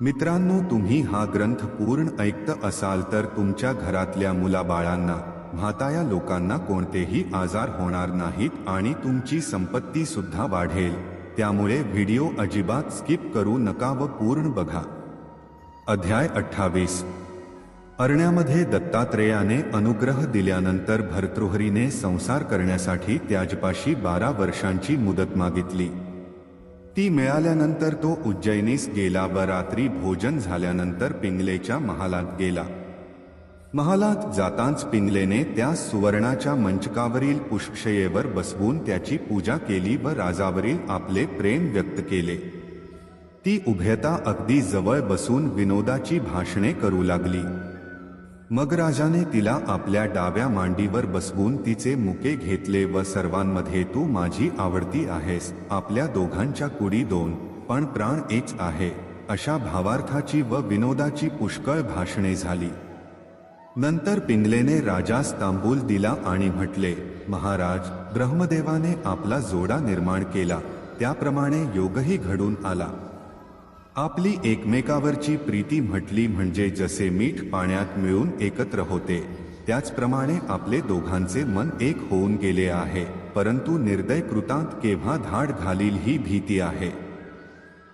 मित्रांनो तुम्ही हा ग्रंथ पूर्ण ऐकत असाल तर तुमच्या घरातल्या मुलाबाळांना म्हाताया लोकांना कोणतेही आजार होणार नाहीत आणि तुमची संपत्ती सुद्धा वाढेल. त्यामुळे व्हिडिओ अजिबात स्किप करू नका व पूर्ण बघा. अध्याय अठ्ठावीस. अरण्यामध्ये दत्तात्रेयाने अनुग्रह दिल्यानंतर भर्तृहरीने संसार करण्यासाठी त्याजपाशी बारा वर्षांची मुदत मागितली. ती मिळाल्यानंतर तो उज्जैनीस गेला व रात्री भोजन झाल्यानंतर पिंगलेच्या महालात गेला. महालात जाताच पिंगलेने त्या सुवर्णाच्या मंचकावरील पुष्पशयेवर बसवून त्याची पूजा केली व राजावरील आपले प्रेम व्यक्त केले. ती उभयता अगदी जवळ बसून विनोदाची भाषणे करू लागली. मग राजाने तिला आपल्या डाव्या मांडीवर बसवून तिचे मुके घेतले व सर्वांमध्ये तू माझी आवडती आहेस आपल्या दोघांच्या कुडी दोन पण प्राण एक आहे अशा भावार्थाची व विनोदाची पुष्कळ भाषणे झाली. नंतर पिंगलेने राजास तांबूल दिला आणि म्हटले महाराज ब्रह्मदेवाने आपला जोडा निर्माण केला त्याप्रमाणे योगही घडून आला. आपली एकमेकावरची प्रीती म्हटली म्हणजे जसे मीठ पाण्यात मिळून एकत्र होते त्याचप्रमाणे आपले दोघांचे मन एक होऊन गेले आहे परंतु निर्दय कृतांत केव्हा धाड घालील ही भीती आहे.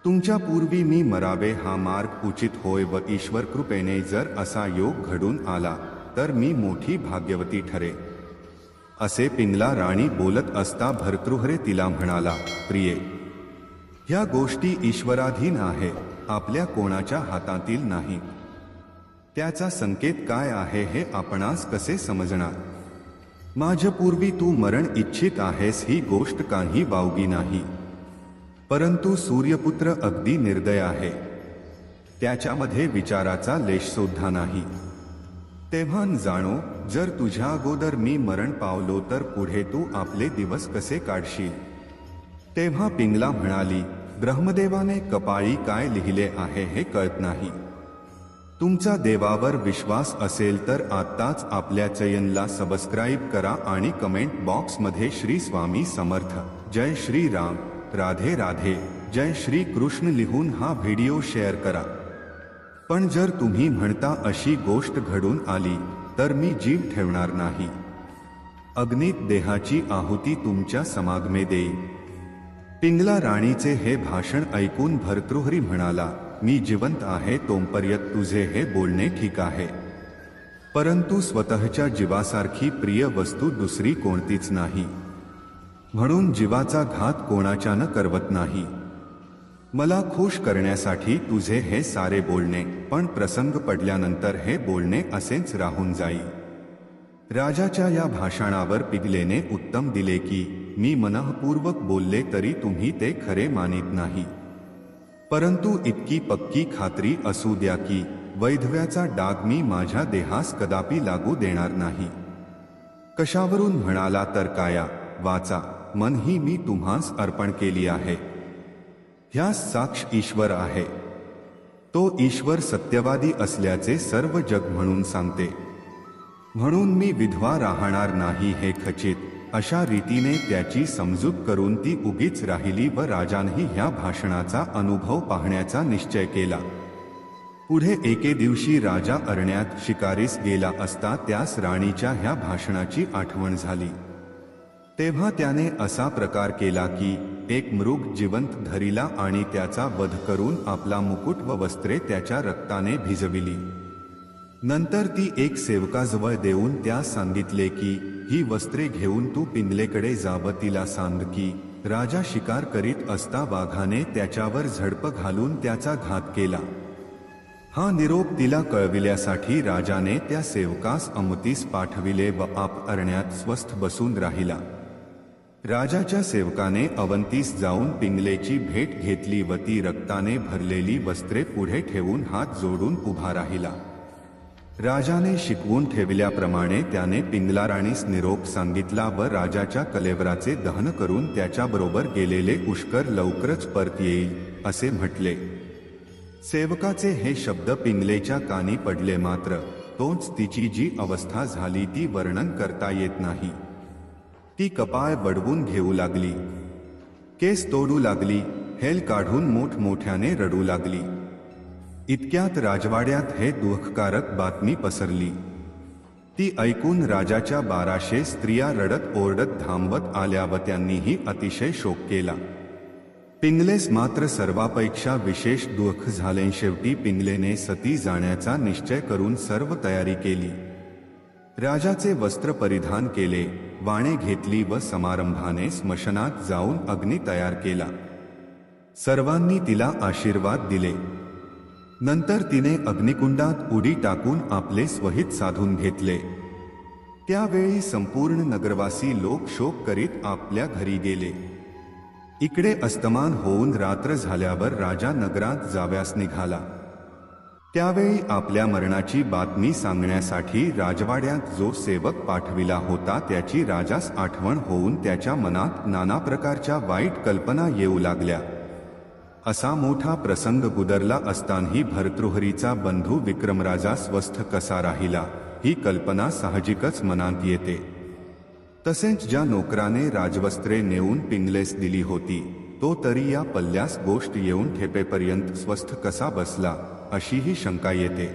तुमच्या पूर्वी मी मरावे हा मार्ग उचित होय व ईश्वर कृपेने जर असा योग घडून आला तर मी मोठी भाग्यवती ठरे. असे पिंगला राणी बोलत असता भर्तृहरे तिला म्हणाला प्रिये ह्या गोष्टी ईश्वराधीन आहे आपल्या कोणाच्या हातातील नाही. त्याचा संकेत काय आहे हे आपणास कसे समजणार? माझ्या पूर्वी तू मरण इच्छित आहेस ही गोष्ट काही वावगी नाही. परंतु सूर्यपुत्र अगदी निर्दय आहे. त्याच्यामध्ये विचाराचा लेशसुद्धा नाही. तेव्हा जाणो जर तुझ्या अगोदर मी मरण पावलो तर पुढे तू आपले दिवस कसे काढशील? तेव्हा पिंगला म्हणाली ब्रह्मदेवाने कपाळी काय लिहिले आहे हे कळत नाही. तुमचा देवावर विश्वास असेल तर आत्ताच आपल्या चयनला सबस्क्राईब करा आणि कमेंट बॉक्समध्ये श्री स्वामी समर्थ जय श्री राम राधे राधे जय श्री कृष्ण लिहून हा व्हिडिओ शेअर करा. पण जर तुम्ही म्हणता अशी गोष्ट घडून आली तर मी जीव ठेवणार नाही. अग्नीत देहाची आहुती तुमच्या समागमे देईल पिंगला राणीचे हे भाषण ऐकून भर्तृहरी म्हणाला मी जिवंत आहे तोपर्यंत तुझे हे बोलणे ठीक आहे. परंतु स्वतःच्या जीवासारखी प्रिय वस्तू दुसरी कोणतीच नाही. म्हणून जीवाचा घात कोणाच्यानं करवत नाही. मला खुश करण्यासाठी तुझे हे सारे बोलणे पण प्रसंग पडल्यानंतर हे बोलणे असेच राहून जाईल राजाच्या या भाषणावर पिगलेने उत्तम दिले की मी मनःपूर्वक बोलले तरी तुम्ही ते खरे मानित नाही. परंतु इतकी पक्की खात्री असू द्या की वैधव्याचा डाग मी माझ्या देहास कदापि लागू देणार नाही. कशावरून म्हणाला तर काया वाचा मन ही मी तुम्हास अर्पण केली आहे. ह्यास साक्ष ईश्वर आहे. तो ईश्वर सत्यवादी असल्याचे सर्व जग म्हणून सांगते. म्हणून मी विधवा राहणार नाही हे खचित. अशा रीतीने त्याची समजूत करून ती उगीच राहिली व राजानही ह्या भाषणाचा अनुभव पाहण्याचा निश्चय केला. पुढे एके दिवशी राजा अरण्यात शिकारीस गेला असता त्यास राणीच्या ह्या भाषणाची आठवण झाली. तेव्हा त्याने असा प्रकार केला की एक मृग जिवंत धरिला आणि त्याचा वध करून आपला मुकुट व वस्त्रे त्याच्या रक्ताने भिजविली. नंतर ती एक सेवकाजवळ देऊन त्या सांगितले की ही वस्त्रे घेऊन तू पिंगलेकडे जाब तिला सांग की राजा शिकार करीत असता वाघाने त्याच्यावर झडप घालून त्याचा घात केला. हा निरोप तिला कळविल्यासाठी राजाने त्या सेवकास अमतीस पाठविले व आप अरण्यात स्वस्थ बसून राहिला. राजाच्या सेवकाने अवंतीस जाऊन पिंगलेची भेट घेतली व ती रक्ताने भरलेली वस्त्रे पुढे ठेवून हात जोडून उभा राहिला. राजाने शिकवून ठेवल्याप्रमाणे त्याने पिंगला राणीस निरोप सांगितला व राजाच्या कलेवराचे दहन करून त्याच्याबरोबर गेलेले पुष्कर लवकरच परत येईल असे म्हटले. सेवकाचे हे शब्द पिंगलेच्या कानी पडले मात्र तोच तिची जी अवस्था झाली ती वर्णन करता येत नाही. ती कपाळ बडवून घेऊ लागली. केस तोडू लागली हेल काढून मोठमोठ्याने रडू लागली. इतक्यात राजवाड्यात हे दुःखकारक बातमी पसरली. ती ऐकून राजाच्या बाराशे स्त्रिया रडत ओरडत थांबवत आल्या व त्यांनीही अतिशय शोक केला. पिंगलेस मात्र सर्वापेक्षा विशेष दुःख झाले शेवटी पिंगलेने सती जाण्याचा निश्चय करून सर्व तयारी केली. राजाचे वस्त्र परिधान केले वाणे घेतली व समारंभाने स्मशनात जाऊन अग्नी तयार केला. सर्वांनी तिला आशीर्वाद दिले. नंतर तिने अग्निकुंडात उडी टाकून आपले स्वहित साधून घेतले. त्यावेळी संपूर्ण नगरवासी लोक शोक करीत आपल्या घरी गेले. इकडे अस्तमान होऊन रात्र झाल्यावर राजा नगरात जाव्यास निघाला. त्यावेळी आपल्या मरणाची बातमी सांगण्यासाठी राजवाड्यात जो सेवक पाठविला होता त्याची राजास आठवण होऊन त्याच्या मनात नाना प्रकारच्या वाईट कल्पना येऊ लागल्या. असा मोठा प्रसंग गुदरला असतानाही भरतृहरीचा बंधू विक्रमराजा स्वस्थ कसा राहिला ही कल्पना साहजिकच मनात येते. तसेच ज्या नोकराने राजवस्त्रे नेऊन पिंगलेस दिली होती तो तरी या पल्ल्यास गोष्ट येऊन ठेपेपर्यंत स्वस्थ कसा बसला अशीही शंका येते.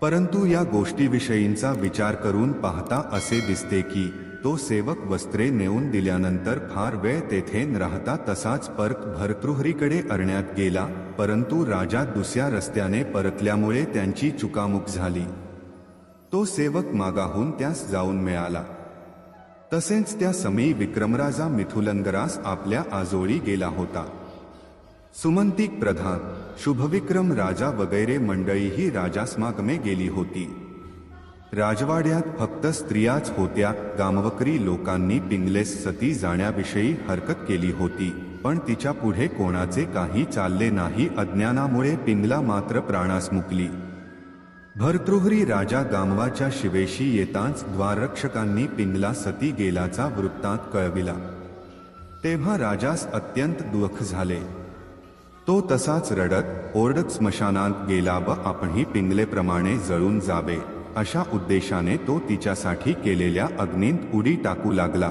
परंतु या गोष्टीविषयींचा विचार करून पाहता असे दिसते की तो सेवक वस्त्रे नेऊन दिल्यानंतर फार वेळ तेथे न राहता तसाच परत भरतृहरीकडे अरण्यात गेला परंतु राजा दुसऱ्या रस्त्याने परतल्यामुळे त्यांची चुकामुक झाली. तो सेवक मागाहून त्यास जाऊन मिळाला. तसेच त्या समी विक्रमराजा मिथुलंगरास आपल्या आजोळी गेला होता. सुमंतिक प्रधान शुभविक्रम राजा वगैरे मंडळीही राजास्मागमे गेली होती. राजवाड्यात फक्त स्त्रियाच होत्या. गामवकरी लोकांनी पिंगलेस सती जाण्याविषयी हरकत केली होती. पण तिच्या पुढे कोणाचे काही चालले नाही. अज्ञानामुळे पिंगला मात्र प्राणास मुकली. भरतृहरी राजा गामवाच्या शिवेशी येताच द्वाररक्षकांनी पिंगला सती गेलाचा वृत्तांत कळविला. तेव्हा राजास अत्यंत दुःख झाले. तो तसाच रडत ओरडत स्मशानात गेला व आपणही पिंगलेप्रमाणे जळून जावे. अशा उद्देशाने तो तिच्यासाठी केलेल्या अग्नीत उडी टाकू लागला.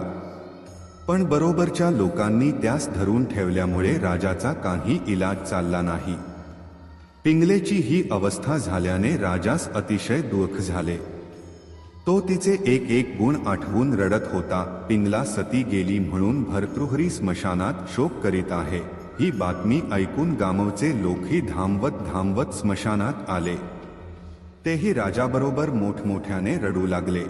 पण बरोबरच्या लोकांनी त्यास धरून ठेवल्यामुळे राजाचा काही इलाज चालला नाही. पिंगलेची ही अवस्था झाल्याने राजास अतिशय दुःख झाले. तो तिचे एक एक गुण आठवून रडत होता पिंगला सती गेली म्हणून भरतृहरी स्मशानात शोक करीत आहे ही बातमी ऐकून गामवचे लोकही धामवत धामवत स्मशानात आले. तेही राजाबरोबर मोठमोठ्याने रडू लागले.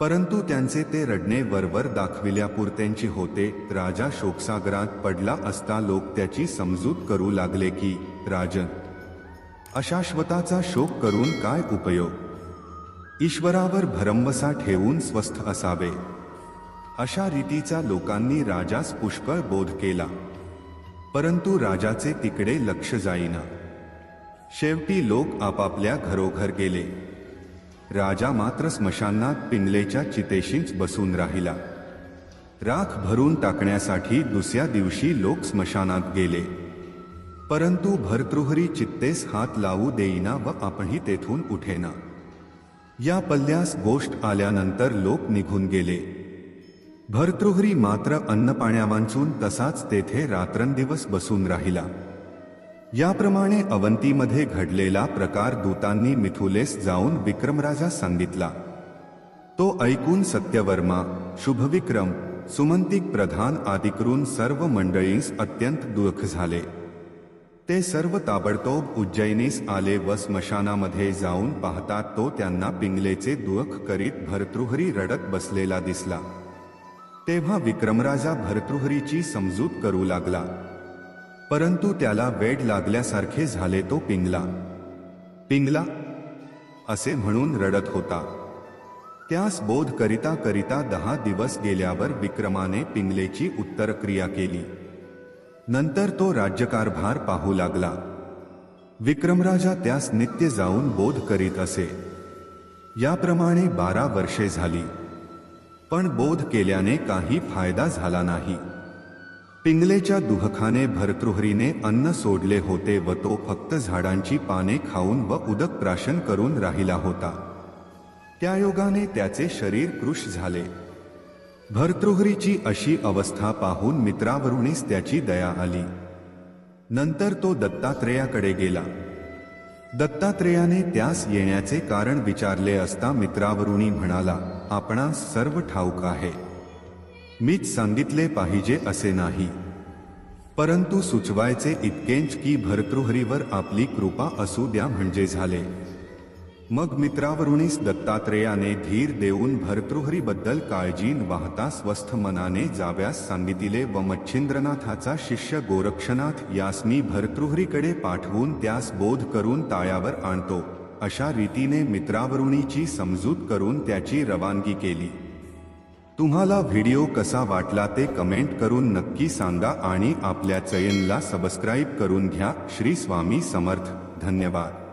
परंतु त्यांचे ते रडणे वरवर दाखविल्यापुरत्यांची होते. राजा शोकसागरात पडला असता लोक त्याची समजूत करू लागले की राजन अशाश्वताचा शोक करून काय उपयोग? ईश्वरावर भरमवसा ठेवून स्वस्थ असावे. अशा रीतीचा लोकांनी राजास पुष्कळ बोध केला. परंतु राजाचे तिकडे लक्ष जाईना. शेवटी लोक आपापल्या घरोघर गेले. राजा मात्र स्मशानात पिंगलेच्या चितेशीच बसून राहिला. राख भरून टाकण्यासाठी दुसऱ्या दिवशी लोक स्मशानात गेले. परंतु भरतृहरी चित्तेस हात लावू देईना व आपणही तेथून उठेना. या पल्ल्यास गोष्ट आल्यानंतर लोक निघून गेले. भरतृहरी मात्र अन्नपाण्यावांचून तसाच तेथे रात्रंदिवस बसून राहिला. याप्रमाणे अवंतीमध्ये घडलेला प्रकार दूतांनी मिथुलेस जाऊन विक्रमराजा सांगितला. तो ऐकून सत्यवर्मा शुभविक्रम सुमंतिक प्रधान आदिकरून सर्व मंडळीस अत्यंत दुःख झाले. ते सर्व ताबडतोब उज्जैनीस आले व स्मशानामध्ये जाऊन पाहतात तो त्यांना पिंगलेचे दुःख करीत भरतृहरी रडत बसलेला दिसला. तेव्हा विक्रमराजा भरतृहरीची समजूत करू लागला. परंतु त्याला वेड लागल्यासारखे झाले तो पिंगला. पिंगला असे म्हणून रडत होता. त्यास बोध करिता करिता दहा दिवस गेल्यावर विक्रमाने पिंगलेची उत्तरक्रिया केली. नंतर तो राज्यकारभार पाहू लागला. विक्रमराजा त्यास नित्य जाऊन बोध करीत असे. याप्रमाणे बारा वर्षे झाली. पण बोध केल्याने काही फायदा झाला नाही. पिंगलेच्या दुहखाने भरतृहरीने अन्न सोडले होते व तो फक्त झाडांची पाने खाऊन व उदक प्राशन करून राहिला होता. त्या योगाने त्याचे शरीर कृश झाले. भरतृहरीची अशी अवस्था पाहून मित्रावरूनच त्याची दया आली. नंतर तो दत्तात्रेयाकडे गेला. दत्तात्रेयाने त्यास येण्याचे कारण विचारले असता मित्रावरुणी म्हणाला आपणास सर्व ठाऊक आहे. मीच सांगितले पाहिजे असे नाही. परंतु सुचवायचे इतकेच की भर्तृहरीवर आपली कृपा असू द्या म्हणजे झाले. मग मित्रावरुणीस दत्तात्रेयाने धीर देऊन भर्तृहरीबद्दल काळजी वाहता स्वस्थ मनाने जाव्यास सांगितले व मच्छिंद्रनाथाचा शिष्य गोरक्षनाथ यास मी भर्तृहरीकडे पाठवून त्यास बोध करून ताळ्यावर आणतो. अशा रीतीने मित्रावरुणीची समजूत करून त्याची रवानगी केली. तुम्हाला व्हिडिओ कसा वाटला ते कमेंट करून नक्की सांगा आणि आपल्या चयनला सबस्क्राईब करून घ्या. श्री स्वामी समर्थ. धन्यवाद.